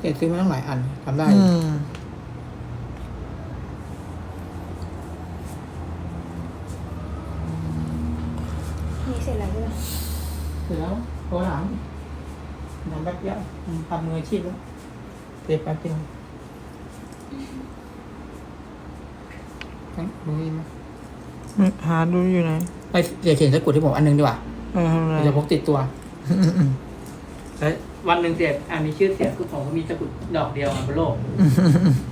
เกดซื้อมาตั้งหลายอันทำได้ อืมนี่เสร็จแล้วใช่ไหมเสร็จแล้วโทรหลังทำแป๊บเดียวอืมทำมืออาชีพแล้วเสร็จแป๊บเดียวงั้นดูนี่ไหมหาดูอยู่ไหนไอ้เดี๋ยวเขียนสะกดที่ผมอันหนึงดีกว่าเออทำอะไรเราจะพกติดตัว แล้ว วันหนึ่งเสียอ่ามีชื่อเสียงคือผมก็มีตะกรุดดอกเดียวบนโลก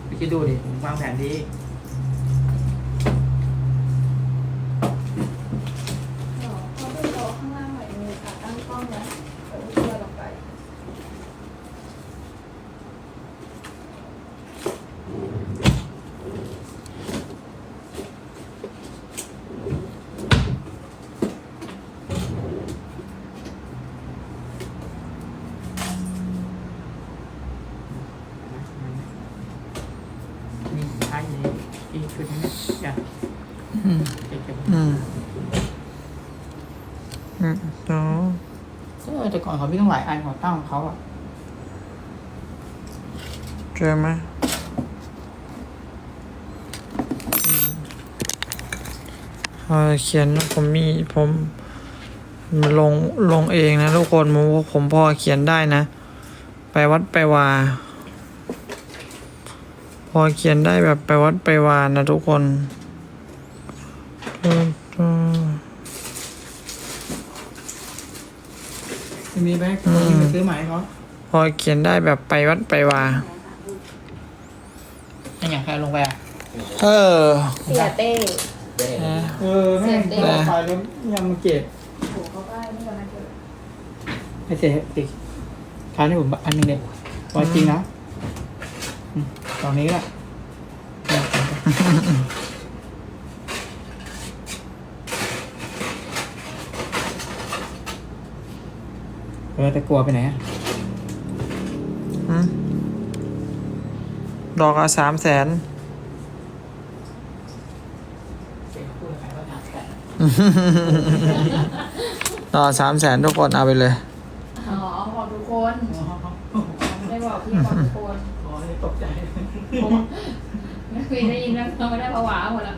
ไปคิดดูดิผมวางแผนดีอ๋อเขาดูโต๊ะข้างล่างหน่อยมีขาตั้งกล้องนะเดี๋ยวเลื่อนลงไป นี่ใช่เลยอีกชุดนึงนะอย่า อืมอืมอืมเนาะเออแต่ก่อนเขามีตั้งหลายอันของตั้งของเขาอะเจอไหมอืมเอเขียนผมมีผมลงลงเองนะทุกคนผมผมพอเขียนได้นะ ไปวัดไปวา พอเขียนได้แบบไปวัดไปวานะทุกคน มีไหมเขาที่ไปซื้อใหม่เขาพอเขียนได้แบบไปวัดไปวาไอ้อย่างใครลงไปอะเออเสียเต้เออแม่งเสร็จเอาแล้วไปแล้วยังมาเก็บโหเขาก็ไม่ยอมมาเจอไอ้เสียติดคราวนี้ผมอันหนึงเด็ดวจริงนะอืมตอนนี้แหละ เออแต่กลัวไปไหนอะหืมดอกละสามแสน ดอกสามแสนทุกคนเอาไปเลย อ๋อบอกทุกคนไม่บอกพี่บอกทุกคนอ๋อนี่ตกใจไม่คุยได้ยินแล้วเราไม่ได้ผวาหมดแล้ว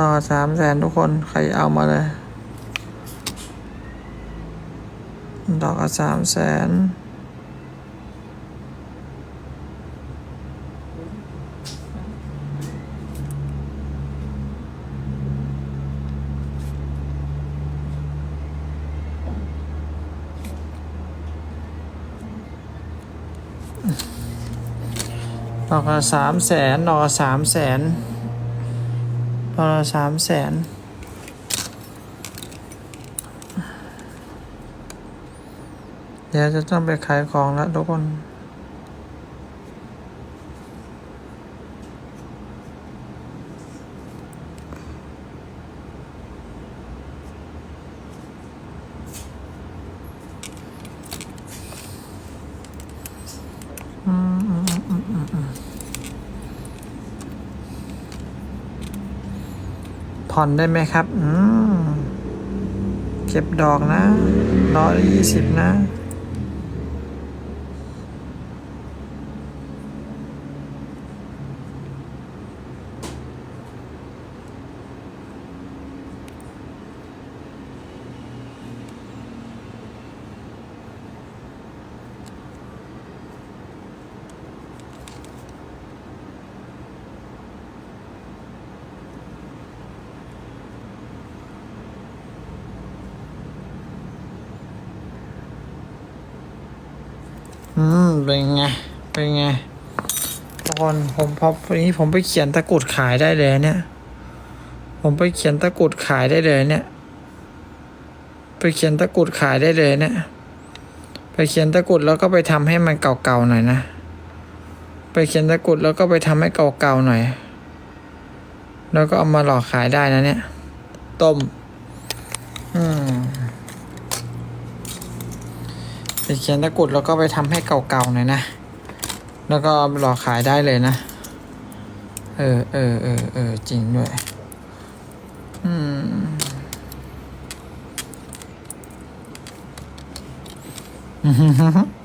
ต่อสามแสนทุกคน ใครเอามาเลย ดอกละสามแสนดอกละสามแสนดอกละสามแสน พอละสามแสนเดี๋ยวจะต้องไปขายของแล้วทุกคน อืมอืมอืมอืมอืมอืม ผ่อนได้ไหมครับ อืม เก็บดอกนะร้อยยี่สิบนะ อืมเป็นไง เป็นไงทุกคนผมพอวันนี้ผมไปเขียนตะกรุดขายได้เลยเนี่ย ผมไปเขียนตะกรุดขายได้เลยเนี่ย ไปเขียนตะกรุดขายได้เลยเนี่ย ไปเขียนตะกรุดแล้วก็ไปทำให้มันเก่าๆหน่อยนะ ไปเขียนตะกรุดแล้วก็ไปทำให้เก่าๆหน่อย แล้วก็เอามาหลอกขายได้นะเนี่ย ต้ม อืม ไปเขียนตะกรุดแล้วก็ไปทำให้เก่าๆหน่อยนะ แล้วก็รอขายได้เลยนะ เออเออเออเออจริงด้วย อืมอืม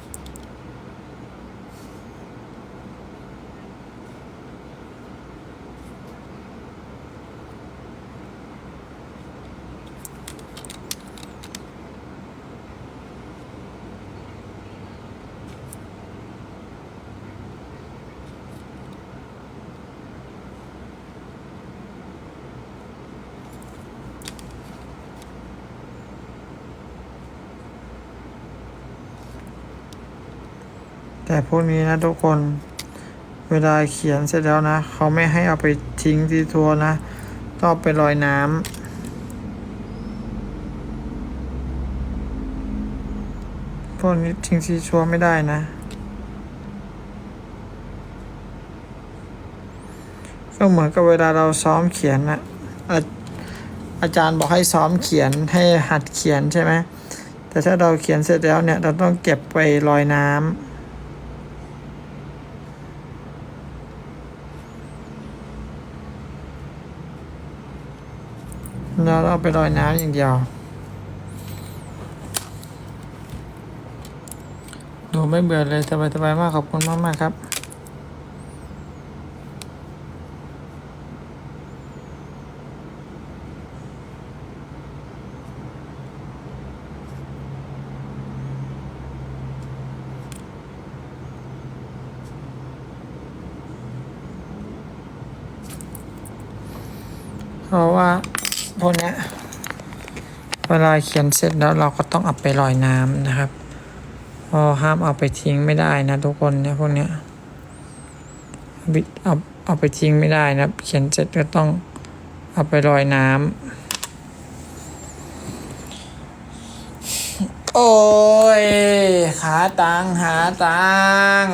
แต่พวกนี้นะทุกคนเวลาเขียนเสร็จแล้วนะ เขาไม่ให้เอาไปทิ้งที่ทัวร์นะต้องไปลอยน้ำพวกนี้ทิ้งที่ชัวร์ไม่ได้นะก็เหมือนกับเวลาเราซ้อมเขียนนะอาอาจารย์บอกให้ซ้อมเขียนให้หัดเขียนใช่ไหมแต่ถ้าเราเขียนเสร็จแล้วเนี่ย เราต้องเก็บไปลอยน้ำ เราเอาไปลอยน้ำอย่างเดียว ดูไม่เบื่อเลยสบายๆมากขอบคุณมากๆครับ เพราะว่า พวกเนี้ยเวลาเขียนเสร็จแล้วเราก็ต้องเอาไปลอยน้ำนะครับพอห้ามเอาไปทิ้งไม่ได้นะทุกคนเนี่ยพวกเนี้ยบิดเอาเอาไปทิ้งไม่ได้นะเขียนเสร็จก็ต้องเอาไปลอยน้ำโอ้ยหาตังหาตัง